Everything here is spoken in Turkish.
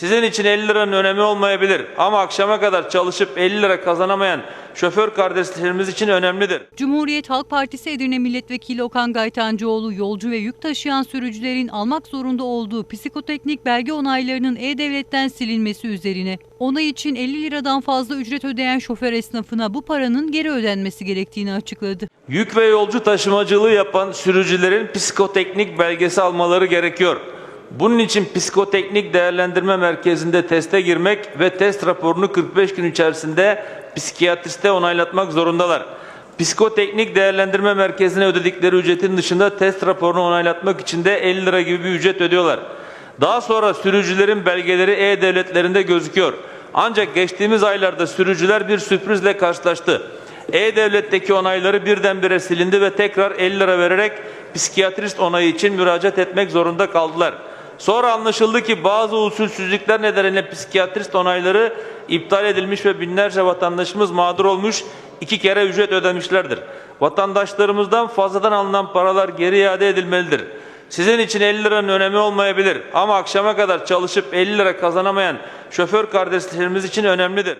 Sizin için 50 liranın önemi olmayabilir ama akşama kadar çalışıp 50 lira kazanamayan şoför kardeşlerimiz için önemlidir. Cumhuriyet Halk Partisi Edirne Milletvekili Okan Gaytancıoğlu yolcu ve yük taşıyan sürücülerin almak zorunda olduğu psikoteknik belge onaylarının E-Devlet'ten silinmesi üzerine onay için 50 liradan fazla ücret ödeyen şoför esnafına bu paranın geri ödenmesi gerektiğini açıkladı. Yük ve yolcu taşımacılığı yapan sürücülerin psikoteknik belgesi almaları gerekiyor. Bunun için psikoteknik değerlendirme merkezinde teste girmek ve test raporunu 45 gün içerisinde psikiyatriste onaylatmak zorundalar. Psikoteknik değerlendirme merkezine ödedikleri ücretin dışında test raporunu onaylatmak için de 50 lira gibi bir ücret ödüyorlar. Daha sonra sürücülerin belgeleri e-devletlerinde gözüküyor. Ancak geçtiğimiz aylarda sürücüler bir sürprizle karşılaştı. E-Devlet'teki onayları birdenbire silindi ve tekrar 50 lira vererek psikiyatrist onayı için müracaat etmek zorunda kaldılar. Sonra anlaşıldı ki bazı usulsüzlükler nedeniyle psikiyatrist onayları iptal edilmiş ve binlerce vatandaşımız mağdur olmuş, iki kere ücret ödemişlerdir. Vatandaşlarımızdan fazladan alınan paralar geri iade edilmelidir. Sizin için 50 liranın önemi olmayabilir ama akşama kadar çalışıp 50 lira kazanamayan şoför kardeşlerimiz için önemlidir.